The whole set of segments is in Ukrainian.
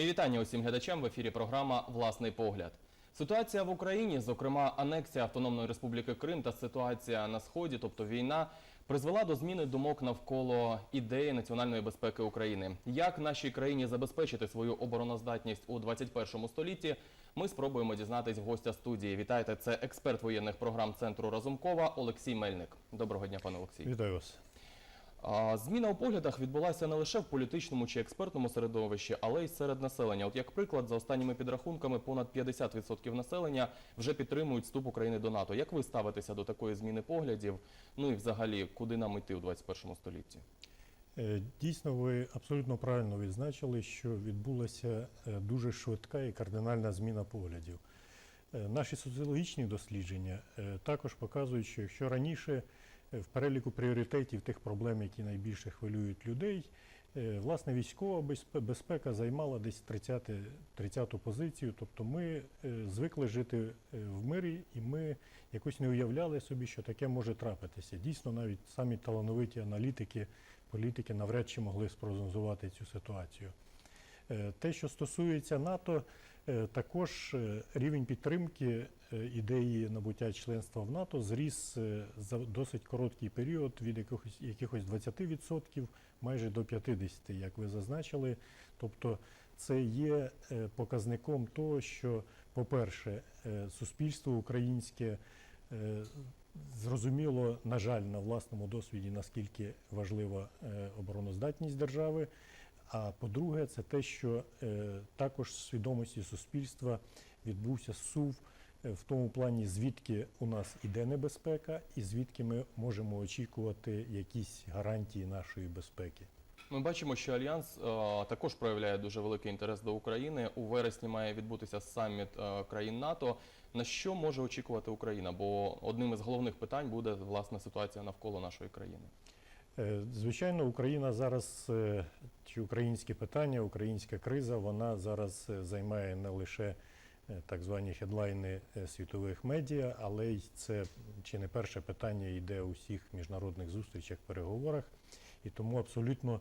Мої вітання усім глядачам в ефірі програма Власний погляд. Ситуація в Україні, зокрема анексія Автономної Республіки Крим та ситуація на сході, тобто війна, призвела до зміни думок навколо ідеї національної безпеки України. Як нашій країні забезпечити свою обороноздатність у 21 столітті? Ми спробуємо дізнатись гостя студії. Вітайте, це експерт воєнних програм центру Разумкова Олексій Мельник. Доброго дня, пане Олексій. Вітаю вас. Зміна у поглядах відбулася не лише в політичному чи експертному середовищі, але й серед населення. От як приклад, за останніми підрахунками, понад 50% населення вже підтримують вступ України до НАТО. Як ви ставитеся до такої зміни поглядів? Ну і взагалі, куди нам йти у 21 столітті? Е, Дійсно, ви абсолютно правильно відзначили, що відбулася е, дуже швидка і кардинальна зміна поглядів. Е, Наші соціологічні дослідження також показують, що якщо раніше в переліку пріоритетів тих проблем, які найбільше хвилюють людей, е, власне військова безпека займала десь 30, 30-ту позицію. Тобто ми е, звикли жити е, в мирі, і ми якось не уявляли собі, що таке може трапитися. Дійсно, навіть самі талановиті аналітики, політики навряд чи могли спрогнозувати цю ситуацію. Е, Те, що стосується НАТО, е, також е, рівень підтримки е, ідеї набуття членства в НАТО зріс е, за досить короткий період від якихось, якихось 20% майже до 50%, як ви зазначили. Тобто це є е, показником того, що, по-перше, е, суспільство українське е, зрозуміло, на жаль, на власному досвіді, наскільки важлива е, обороноздатність держави. А по-друге, це те, що е, також в свідомості суспільства відбувся сув е, в тому плані, звідки у нас іде небезпека, і звідки ми можемо очікувати якісь гарантії нашої безпеки. Ми бачимо, що альянс е, також проявляє дуже великий інтерес до України. У вересні має відбутися саміт е, країн НАТО. На що може очікувати Україна? Бо одним із головних питань буде власне ситуація навколо нашої країни. Е, Звичайно, Україна зараз е, чи українське питання, українська криза, вона зараз е, займає не лише е, так звані хедлайни е, світових медіа, але й це чи не перше питання йде у всіх міжнародних зустрічах, переговорах. І тому абсолютно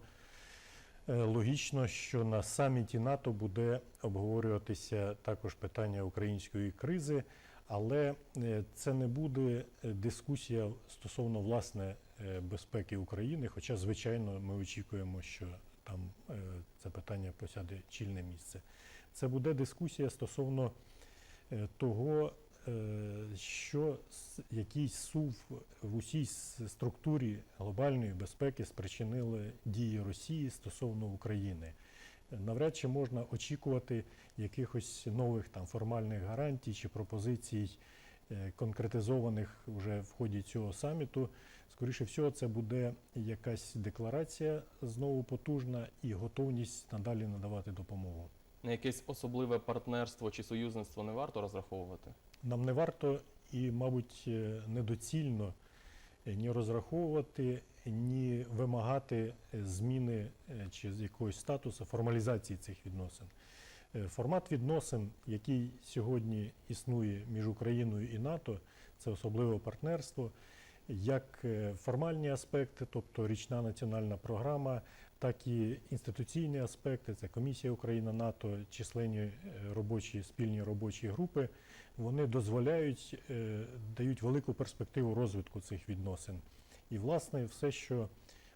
е, логічно, що на саміті НАТО буде обговорюватися також питання української кризи, але е, це не буде е, дискусія стосовно власне е, безпеки України. Хоча, звичайно, ми очікуємо, що там е, це питання посяде чільне місце. Це буде дискусія стосовно е, того, е, що с- який сув в усій структурі глобальної безпеки спричинили дії Росії стосовно України. Навряд чи можна очікувати якихось нових там формальних гарантій чи пропозицій, е, конкретизованих вже в ході цього саміту. Скоріше всього, це буде якась декларація знову потужна і готовність надалі надавати допомогу. На якесь особливе партнерство чи союзництво не варто розраховувати? Нам не варто і, мабуть, е, недоцільно е, ні розраховувати, ні вимагати е, зміни е, чи з якогось статусу формалізації цих відносин. Е, Формат відносин, який сьогодні існує між Україною і НАТО, це особливе партнерство, як е, формальні аспекти, тобто річна національна програма, так і інституційні аспекти, це Комісія Україна НАТО, численні е, робочі спільні робочі групи, вони дозволяють, дають велику перспективу розвитку цих відносин. І, власне, все, що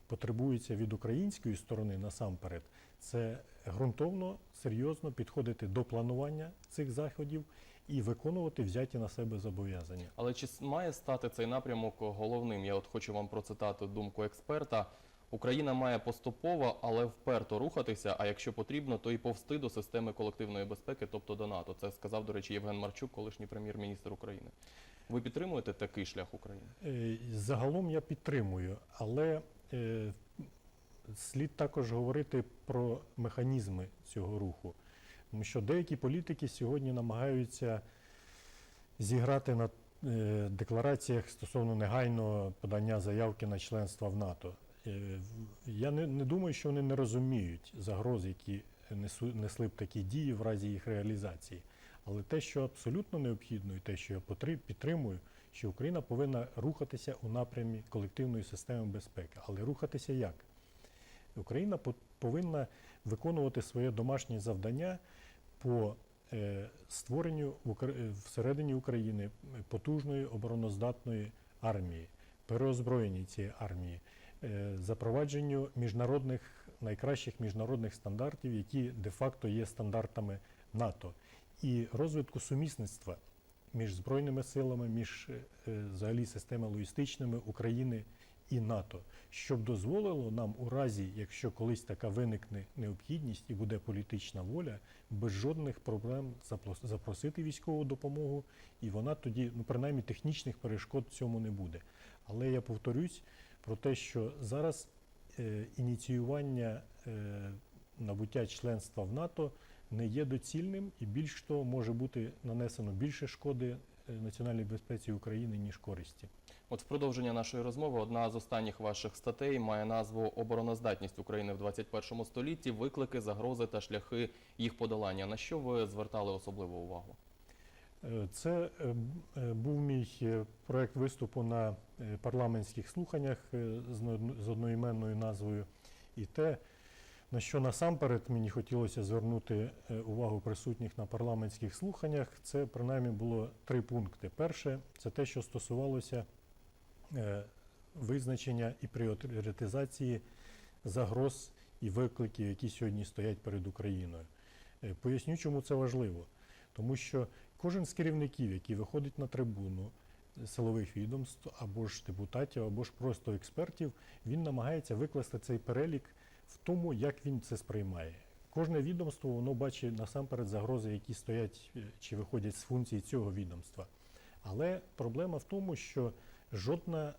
потребується від української сторони насамперед, це ґрунтовно, серйозно підходити до планування цих заходів і виконувати взяті на себе зобов'язання. Але чи має стати цей напрямок головним? Я от хочу вам процитати думку експерта. Україна має поступово, але вперто рухатися. А якщо потрібно, то і повсти до системи колективної безпеки, тобто до НАТО. Це сказав, до речі, Євген Марчук, колишній прем'єр-міністр України. Ви підтримуєте такий шлях України? Е, Загалом я підтримую, але е, слід також говорити про механізми цього руху. Тому що деякі політики сьогодні намагаються зіграти на е, деклараціях стосовно негайного подання заявки на членство в НАТО. Е, Я не, не думаю, що вони не розуміють загроз, які несу, несли б такі дії в разі їх реалізації. Але те, що абсолютно необхідно, і те, що я підтримую, що Україна повинна рухатися у напрямі колективної системи безпеки. Але рухатися як? Україна по- повинна виконувати своє домашнє завдання по е, створенню е, всередині України потужної обороноздатної армії, переозброєнні цієї армії, е, запровадженню міжнародних найкращих міжнародних стандартів, які де-факто є стандартами НАТО, і розвитку сумісництва між збройними силами, між взагалі системами логістичними України і НАТО, щоб дозволило нам у разі, якщо колись така виникне необхідність і буде політична воля, без жодних проблем запросити військову допомогу, і вона тоді, ну принаймні, технічних перешкод цьому не буде. Але я повторюсь про те, що зараз е, ініціювання е, набуття членства в НАТО не є доцільним і більш того може бути нанесено більше шкоди е, національній безпеці України, ніж користі. От в продовження нашої розмови одна з останніх ваших статей має назву Обороноздатність України в 21 столітті, виклики, загрози та шляхи їх подолання. На що ви звертали особливу увагу? Е, Це е, е, був мій проект виступу на парламентських слуханнях з одноіменною назвою. І те, на що насамперед мені хотілося звернути увагу присутніх на парламентських слуханнях, це принаймні було три пункти. Перше, це те, що стосувалося визначення і пріоритизації загроз і викликів, які сьогодні стоять перед Україною. Е, Поясню, чому це важливо. Тому що кожен з керівників, який виходить на трибуну е, силових відомств або ж депутатів, або ж просто експертів, він намагається викласти цей перелік в тому, як він це сприймає. Кожне відомство воно бачить насамперед загрози, які стоять е, чи виходять з функцій цього відомства. Але проблема в тому, що жодна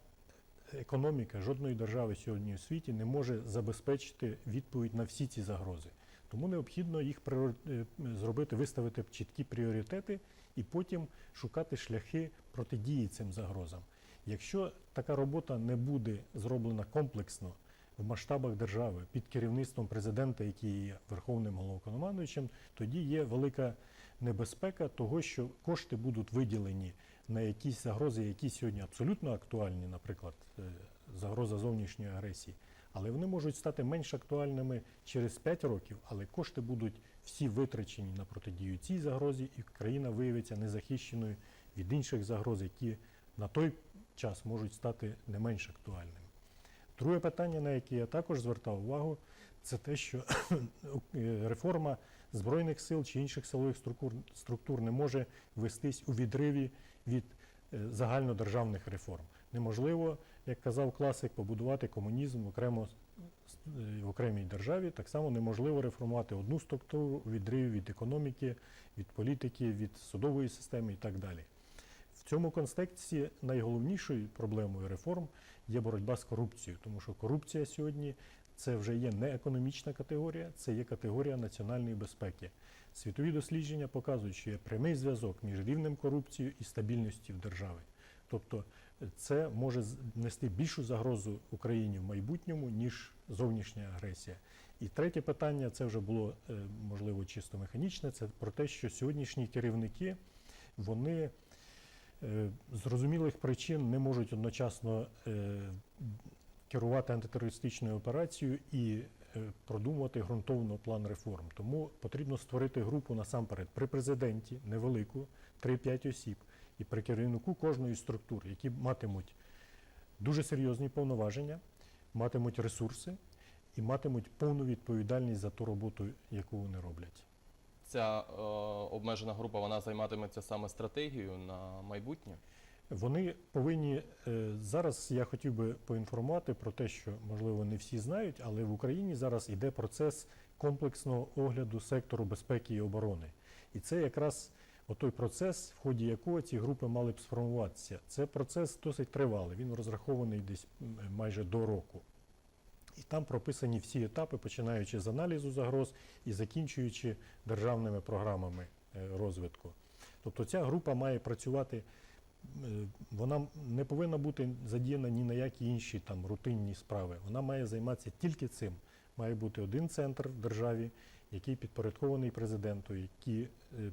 економіка жодної держави сьогодні у світі не може забезпечити відповідь на всі ці загрози. Тому необхідно їх е, зробити, виставити чіткі пріоритети і потім шукати шляхи протидії цим загрозам. Якщо така робота не буде зроблена комплексно в масштабах держави під керівництвом президента, який є верховним головнокомандуючим, тоді є велика небезпека того, що кошти будуть виділені на якісь загрози, які сьогодні абсолютно актуальні, наприклад, е, загроза зовнішньої агресії, але вони можуть стати менш актуальними через 5 років, але кошти будуть всі витрачені на протидію цій загрозі, і країна виявиться незахищеною від інших загроз, які на той час можуть стати не менш актуальними. Друге питання, на яке я також звертав увагу, це те, що е, реформа збройних сил чи інших силових структур, не може вестись у відриві від е, загальнодержавних реформ. Неможливо, як казав класик, побудувати комунізм окремо, е, в окремій державі. Так само неможливо реформувати одну структуру у відриві від економіки, від політики, від судової системи і так далі. В цьому контексті найголовнішою проблемою реформ є боротьба з корупцією, тому що корупція сьогодні це вже є не економічна категорія, це є категорія національної безпеки. Світові дослідження показують, що є прямий зв'язок між рівнем корупції і стабільністю в державі. Тобто е, це може нести більшу загрозу Україні в майбутньому, ніж зовнішня агресія. І третє питання це вже було е, можливо чисто механічне. Це про те, що сьогоднішні керівники вони е, з зрозумілих причин не можуть одночасно керувати антитерористичною операцією і е, продумувати ґрунтовно план реформ. Тому потрібно створити групу насамперед при президенті, невелику, 3-5 осіб, і при керівнику кожної з структур, які матимуть дуже серйозні повноваження, матимуть ресурси і матимуть повну відповідальність за ту роботу, яку вони роблять. Ця е, обмежена група вона займатиметься саме стратегією на майбутнє. Вони повинні е, зараз. Я хотів би поінформувати про те, що можливо не всі знають, але в Україні зараз йде процес комплексного огляду сектору безпеки і оборони. І це якраз отой процес, в ході якого ці групи мали б сформуватися. Це процес досить тривалий. Він розрахований десь майже до року. І там прописані всі етапи, починаючи з аналізу загроз і закінчуючи державними програмами е, розвитку. Тобто ця група має працювати вона не повинна бути задіяна ні на які інші там рутинні справи. Вона має займатися тільки цим. Має бути один центр в державі, який підпорядкований президенту, які е,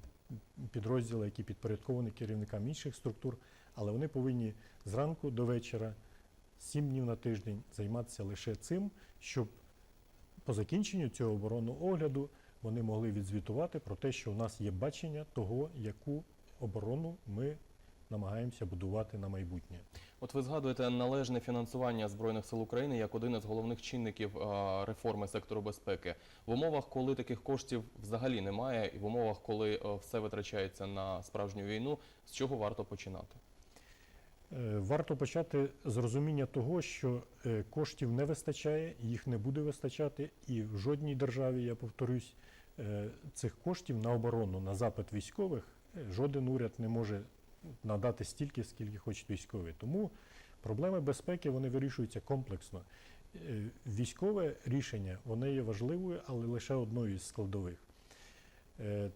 підрозділи, які підпорядковані керівникам інших структур, але вони повинні зранку до вечора, сім днів на тиждень займатися лише цим, щоб по закінченню цього оборонного огляду вони могли відзвітувати про те, що у нас є бачення того, яку оборону ми намагаємося будувати на майбутнє. От ви згадуєте належне фінансування збройних сил України як один із головних чинників реформи сектору безпеки в умовах, коли таких коштів взагалі немає, і в умовах, коли е, все витрачається на справжню війну, з чого варто починати? Е, Варто почати з розуміння того, що е, коштів не вистачає, їх не буде вистачати, і в жодній державі, я повторюсь, цих коштів на оборону, на запит військових, жоден уряд не може надати стільки, скільки хочуть військові. Тому проблеми безпеки вони вирішуються комплексно. Е, Військове рішення воно є важливою, але лише одною із складових. Е,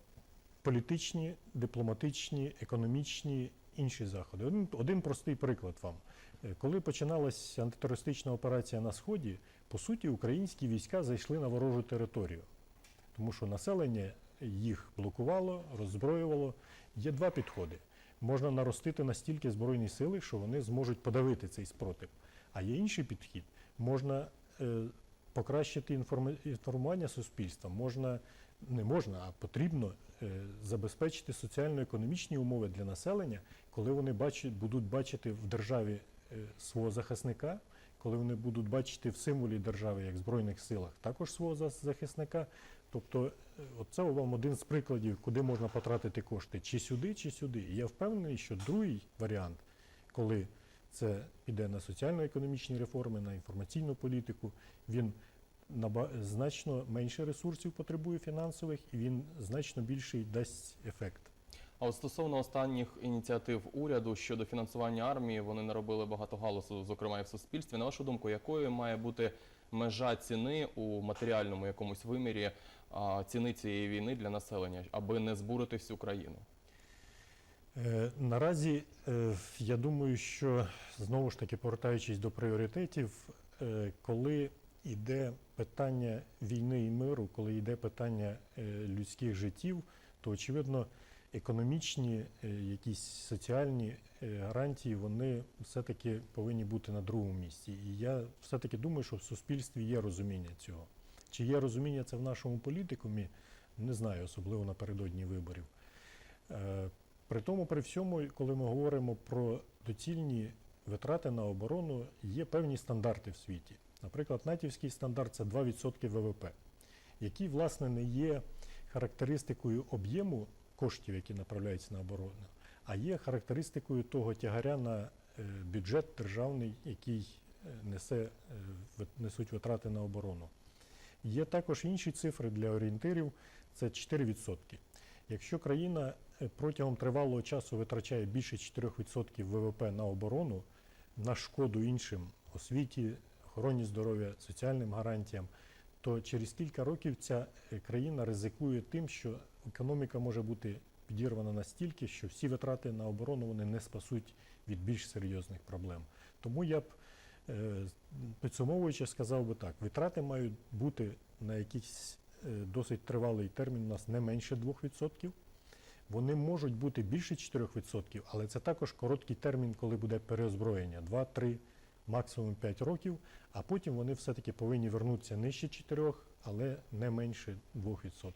Політичні, дипломатичні, економічні, інші заходи. Один, один простий приклад вам. Е, Коли починалася антитерористична операція на Сході, по суті, українські війська зайшли на ворожу територію, тому що населення їх блокувало, роззброювало. Є два підходи. Можна наростити настільки збройні сили, що вони зможуть подавити цей спротив. А є інший підхід. Можна е, покращити інформування суспільства, можна не можна, а потрібно е, забезпечити соціально-економічні умови для населення, коли вони бачать, будуть бачити в державі е, свого захисника, коли вони будуть бачити в символі держави, як в Збройних силах, також свого захисника. Тобто, е, оце вам один з прикладів, куди можна потратити кошти, чи сюди, чи сюди. І я впевнений, що другий варіант, коли це піде на соціально-економічні реформи, на інформаційну політику, він значно менше ресурсів потребує фінансових, і він значно більший дасть ефект. А от стосовно останніх ініціатив уряду щодо фінансування армії, вони наробили багато галасу, зокрема і в суспільстві. На вашу думку, якою має бути межа ціни у матеріальному якомусь вимірі ціни цієї війни для населення, аби не збурити всю країну? Е, Наразі е, я думаю, що знову ж таки повертаючись до пріоритетів, е, коли йде питання війни і миру, коли йде питання людських життів, то очевидно економічні, е, якісь соціальні е, гарантії, вони все-таки повинні бути на другому місці. І я все-таки думаю, що в суспільстві є розуміння цього. Чи є розуміння це в нашому політикумі, не знаю, особливо напередодні виборів. Е, При тому, при всьому, коли ми говоримо про доцільні витрати на оборону, є певні стандарти в світі. Наприклад, натівський стандарт це 2% ВВП, який, власне, не є характеристикою об'єму коштів, які направляються на оборону, а є характеристикою того тягаря на е, бюджет державний, який е, несе, е, несуть витрати на оборону. Є також інші цифри для орієнтирів це 4%. Якщо країна протягом тривалого часу витрачає більше 4% ВВП на оборону, на шкоду іншим освіті, охороні здоров'я, соціальним гарантіям, то через кілька років ця країна ризикує тим, що економіка може бути підірвана настільки, що всі витрати на оборону вони не спасуть від більш серйозних проблем. Тому я б е, підсумовуючи, сказав би так: витрати мають бути на якийсь е, досить тривалий термін, у нас не менше 2%. Вони можуть бути більше 4%, але це також короткий термін, коли буде переозброєння 2-3, максимум 5 років, а потім вони все-таки повинні вернутися нижче 4, але не менше 2%.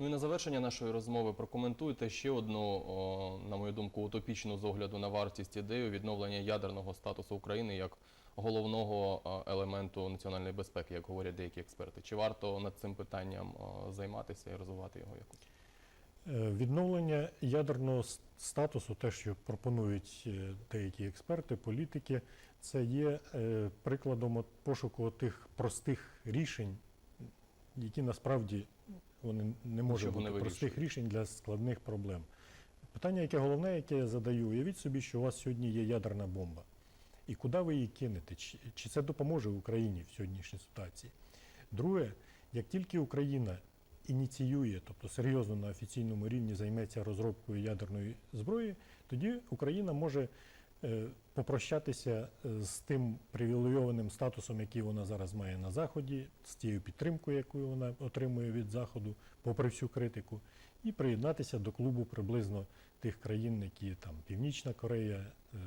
Ну і на завершення нашої розмови прокоментуйте ще одну, на мою думку, утопічну з огляду на вартість ідею відновлення ядерного статусу України як головного елементу національної безпеки, як говорять деякі експерти. Чи варто над цим питанням займатися і розвивати його якось? Е, Відновлення ядерного статусу, те, що пропонують е, деякі експерти, політики, це є е, прикладом пошуку тих простих рішень, які насправді вони не можуть бути не простих рішень для складних проблем. Питання, яке головне, яке я задаю, уявіть собі, що у вас сьогодні є ядерна бомба. І куди ви її кинете? Чи, це допоможе Україні в сьогоднішній ситуації? Друге, як тільки Україна ініціює, тобто серйозно на офіційному рівні займеться розробкою ядерної зброї, тоді Україна може попрощатися е, з тим привілейованим статусом, який вона зараз має на Заході, з тією підтримкою, яку вона отримує від Заходу, попри всю критику, і приєднатися до клубу приблизно тих країн, які там Північна Корея, е,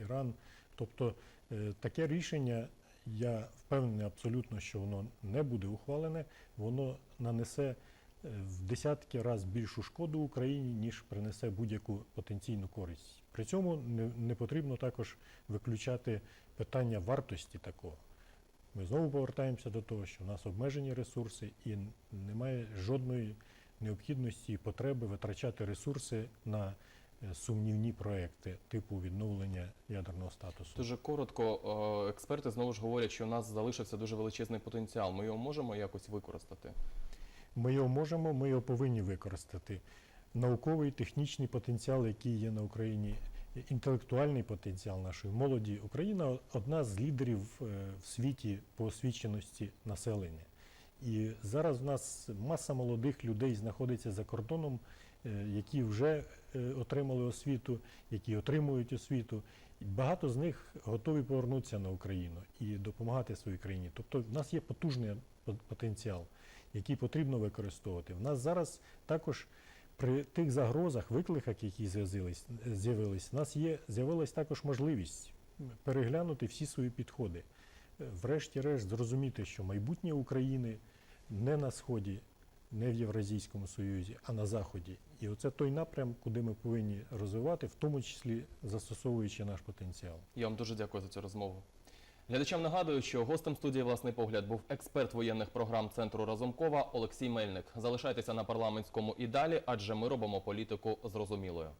Іран. Тобто е, таке рішення, я впевнений абсолютно, що воно не буде ухвалене, воно нанесе е, в десятки разів більшу шкоду Україні, ніж принесе будь-яку потенційну користь. При цьому не, не потрібно також виключати питання вартості такого. Ми знову повертаємося до того, що в нас обмежені ресурси і немає жодної необхідності і потреби витрачати ресурси на е, сумнівні проекти типу відновлення ядерного статусу. Дуже коротко, е, експерти знову ж говорять, що у нас залишився дуже величезний потенціал. Ми його можемо якось використати. Ми його можемо, ми його повинні використати. Науковий, технічний потенціал, який є на Україні, інтелектуальний потенціал нашої молоді. Україна одна з лідерів е, в світі по освіченості населення. І зараз в нас маса молодих людей знаходиться за кордоном, е, які вже е, отримали освіту, які отримують освіту. Багато з них готові повернутися на Україну і допомагати своїй країні. Тобто в нас є потужний пот- потенціал, який потрібно використовувати. В нас зараз також при тих загрозах, викликах, які з'явились, в нас є з'явилась також можливість переглянути всі свої підходи. Врешті-решт зрозуміти, що майбутнє України не на сході, не в Євразійському Союзі, а на Заході. І оце той напрям, куди ми повинні розвивати, в тому числі застосовуючи наш потенціал. Я вам дуже дякую за цю розмову. Глядачам нагадую, що гостем студії власний погляд був експерт воєнних програм центру Разумкова Олексій Мельник. Залишайтеся на парламентському і далі, адже ми робимо політику зрозумілою.